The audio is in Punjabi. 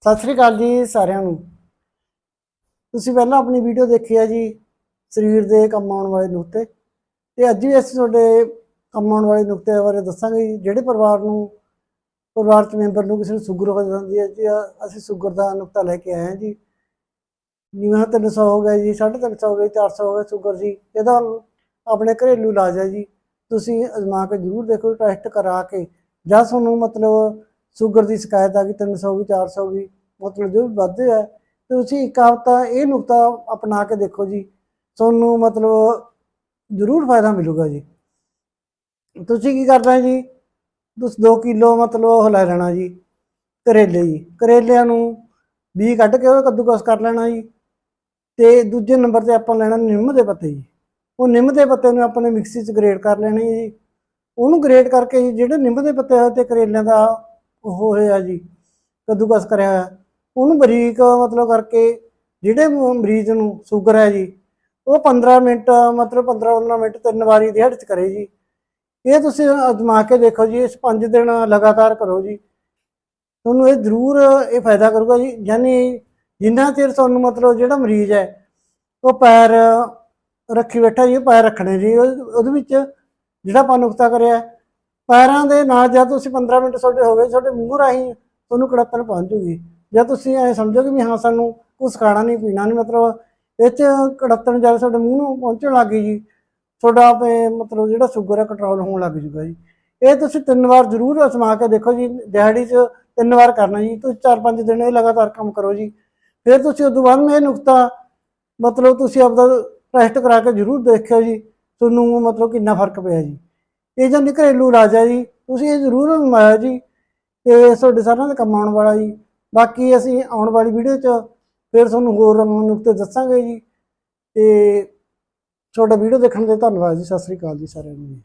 ਸਤਿ ਸ੍ਰੀ ਅਕਾਲ ਜੀ ਸਾਰਿਆਂ ਨੂੰ। ਤੁਸੀਂ ਪਹਿਲਾਂ ਆਪਣੀ ਵੀਡੀਓ ਦੇਖੀ ਹੈ ਜੀ ਸਰੀਰ ਦੇ ਕੰਮ ਆਉਣ ਵਾਲੇ ਨੁਕਤੇ। ਤੇ ਅੱਜ ਵੀ ਅਸੀਂ ਤੁਹਾਡੇ ਕੰਮ ਆਉਣ ਵਾਲੇ ਨੁਕਤੇ ਬਾਰੇ ਦੱਸਾਂਗੇ ਜੀ। ਜਿਹੜੇ ਪਰਿਵਾਰ ਨੂੰ, ਪਰਿਵਾਰ ਚ ਮੈਂਬਰ ਨੂੰ ਕਿਸੇ ਨੂੰ ਸ਼ੂਗਰ ਹੋ ਜਾਂਦੀ ਹੈ ਜੀ ਅ- ਅਸੀਂ ਸ਼ੂਗਰ ਦਾ ਨੁਕਤਾ ਲੈ ਕੇ ਆਏ ਹਾਂ ਜੀ। ਜਿਵੇਂ 300 ਹੋ ਗਿਆ ਜੀ 350 ਹੋ ਗਿਆ 400 ਹੋ ਗਿਆ ਸ਼ੂਗਰ ਜੀ। ਇਹਦਾ ਆਪਣੇ ਘਰੇਲੂ ਇਲਾਜ ਹੈ ਜੀ। ਤੁਸੀਂ ਅਜ਼ਮਾ ਕੇ ਜ਼ਰੂਰ ਦੇਖੋ, ਟੈਸਟ ਕਰਾ ਕੇ। ਜਾਂ ਤੁਹਾਨੂੰ ਮਤਲਬ ਸ਼ੂਗਰ ਦੀ ਸ਼ਿਕਾਇਤ ਆ ਗਈ 300 ਹੋ ਗਈ 400 ਹੋ ਗਈ ਮਤਲਬ ਜੋ ਵੀ ਵੱਧਦੇ ਆ, ਤੇ ਤੁਸੀਂ ਇੱਕ ਹਫ਼ਤਾ ਇਹ ਨੁਕਤਾ ਅਪਣਾ ਕੇ ਦੇਖੋ ਜੀ, ਤੁਹਾਨੂੰ ਮਤਲਬ ਜ਼ਰੂਰ ਫਾਇਦਾ ਮਿਲੂਗਾ ਜੀ। ਤੁਸੀਂ ਕੀ ਕਰਨਾ ਜੀ? ਤੁਸੀਂ 2 ਕਿਲੋ ਮਤਲਬ ਉਹ ਲੈ ਲੈਣਾ ਜੀ, ਕਰੇਲੇ ਜੀ। ਕਰੇਲਿਆਂ ਨੂੰ ਬੀ ਕੱਢ ਕੇ ਉਹ ਕੱਦੂਕਸ ਕਰ ਲੈਣਾ ਜੀ, ਤੇ ਦੂਜੇ ਨੰਬਰ ਤੇ ਆਪਾਂ ਲੈਣਾ ਨਿੰਮ ਦੇ ਪੱਤੇ ਜੀ। ਉਹ ਨਿੰਮ ਦੇ ਪੱਤੇ ਨੂੰ ਆਪਾਂ ਨੇ ਮਿਕਸੀ 'ਚ ਗ੍ਰੇਟ ਕਰ ਲੈਣੇ ਜੀ। ਉਹਨੂੰ ਗ੍ਰੇਟ ਕਰਕੇ ਜੀ, ਜਿਹੜੇ ਨਿੰਮ ਦੇ ਪੱਤੇ ਹੋਏ ਤੇ ਕਰੇਲਿਆਂ ਦਾ ਹੋਇਆ ਜੀ, ਕੱਦੂਕਸ ਕਰਿਆ ਹੋਇਆ। ਉਹਨੂੰ ਬਰੀਕ ਮਤਲਬ ਕਰਕੇ, ਜਿਹੜੇ ਮਰੀਜ਼ ਨੂੰ ਸ਼ੂਗਰ ਹੈ ਜੀ, ਉਹ 15 ਮਿੰਟ, ਮਤਲਬ 15-15 ਮਿੰਟ ਤਿੰਨ ਵਾਰੀ ਦਿਹਾੜੀ ਚ ਕਰੇ ਜੀ। ਇਹ ਤੁਸੀਂ ਅਜ਼ਮਾ ਕੇ ਦੇਖੋ ਜੀ, ਇਸ 5 ਦਿਨ ਲਗਾਤਾਰ ਕਰੋ ਜੀ। ਤੁਹਾਨੂੰ ਇਹ ਜ਼ਰੂਰ ਇਹ ਫਾਇਦਾ ਕਰੂਗਾ ਜੀ, ਯਾਨੀ ਜਿੰਨਾ ਚਿਰ ਤੁਹਾਨੂੰ ਮਤਲਬ ਜਿਹੜਾ ਮਰੀਜ਼ ਹੈ, ਉਹ ਪੈਰ ਰੱਖੀ ਬੈਠਾ ਜੀ, ਉਹ ਪੈਰ ਰੱਖਣੇ ਜੀ, ਉਹ- ਉਹਦੇ ਵਿੱਚ ਜਿਹੜਾ ਆਪਾਂ ਨੁਕਤਾ ਕਰਿਆ ਪੈਰਾਂ ਦੇ ਨਾਲ ਜਦ ਤੁਸੀਂ 15 ਮਿੰਟ ਤੁਹਾਡੇ ਹੋ ਗਏ, ਤੁਹਾਡੇ ਮੂੰਹ ਰਾਹੀਂ ਤੁਹਾਨੂੰ ਕੜੱਤਣ ਪਹੁੰਚ ਜੂਗੀ। ਜਾਂ ਤੁਸੀਂ ਐ ਸਮਝੋਗੇ ਵੀ ਹਾਂ, ਸਾਨੂੰ ਕੁਛ ਖਾਣਾ ਨਹੀਂ, ਪੀਣਾ ਨਹੀਂ, ਮਤਲਬ ਇਹ 'ਚ ਕੜੱਤਣ ਜਦ ਤੁਹਾਡੇ ਮੂੰਹ ਨੂੰ ਪਹੁੰਚਣ ਲੱਗ ਗਈ ਜੀ, ਤੁਹਾਡਾ ਆਪੇ ਮਤਲਬ ਜਿਹੜਾ ਸ਼ੂਗਰ ਹੈ ਕੰਟਰੋਲ ਹੋਣ ਲੱਗ ਜੂਗਾ ਜੀ। ਇਹ ਤੁਸੀਂ ਤਿੰਨ ਵਾਰ ਜ਼ਰੂਰ ਅਸਮਾ ਕੇ ਦੇਖੋ ਜੀ, ਦਿਹਾੜੀ 'ਚ ਤਿੰਨ ਵਾਰ ਕਰਨਾ ਜੀ, ਤੁਸੀਂ ਚਾਰ ਪੰਜ ਦਿਨ ਇਹ ਲਗਾਤਾਰ ਕੰਮ ਕਰੋ ਜੀ। ਫਿਰ ਤੁਸੀਂ ਉਦੋਂ ਬਾਅਦ ਮੈਂ ਇਹ ਨੁਕਤਾ ਮਤਲਬ ਤੁਸੀਂ ਆਪਦਾ ਟੈਸਟ ਕਰਾ ਕੇ ਜ਼ਰੂਰ ਦੇਖਿਓ ਜੀ, ਤੁਹਾਨੂੰ ਮਤਲਬ ਕਿੰਨਾ ਫ਼ਰਕ ਪਿਆ ਜੀ। ਇਹ ਜਾਂਦੇ ਘਰੇਲੂ ਇਲਾਜ ਹੈ ਜੀ, ਤੁਸੀਂ ਇਹ ਜ਼ਰੂਰ ਅਜ਼ਮਾਇਆ ਜੀ ਤੇ ਤੁਹਾਡੇ ਸਾਰਿਆਂ ਦੇ ਕੰਮ ਆਉਣ ਵਾਲਾ ਜੀ। ਬਾਕੀ ਅਸੀਂ ਆਉਣ ਵਾਲੀ ਵੀਡੀਓ 'ਚ ਫਿਰ ਤੁਹਾਨੂੰ ਹੋਰ ਨੁਕਤੇ ਦੱਸਾਂਗੇ ਜੀ। ਤੇ ਤੁਹਾਡਾ ਵੀਡੀਓ ਦੇਖਣ ਦੇ ਧੰਨਵਾਦ ਜੀ, ਸਤਿ ਸ੍ਰੀ ਅਕਾਲ ਜੀ ਸਾਰਿਆਂ ਨੂੰ ਜੀ।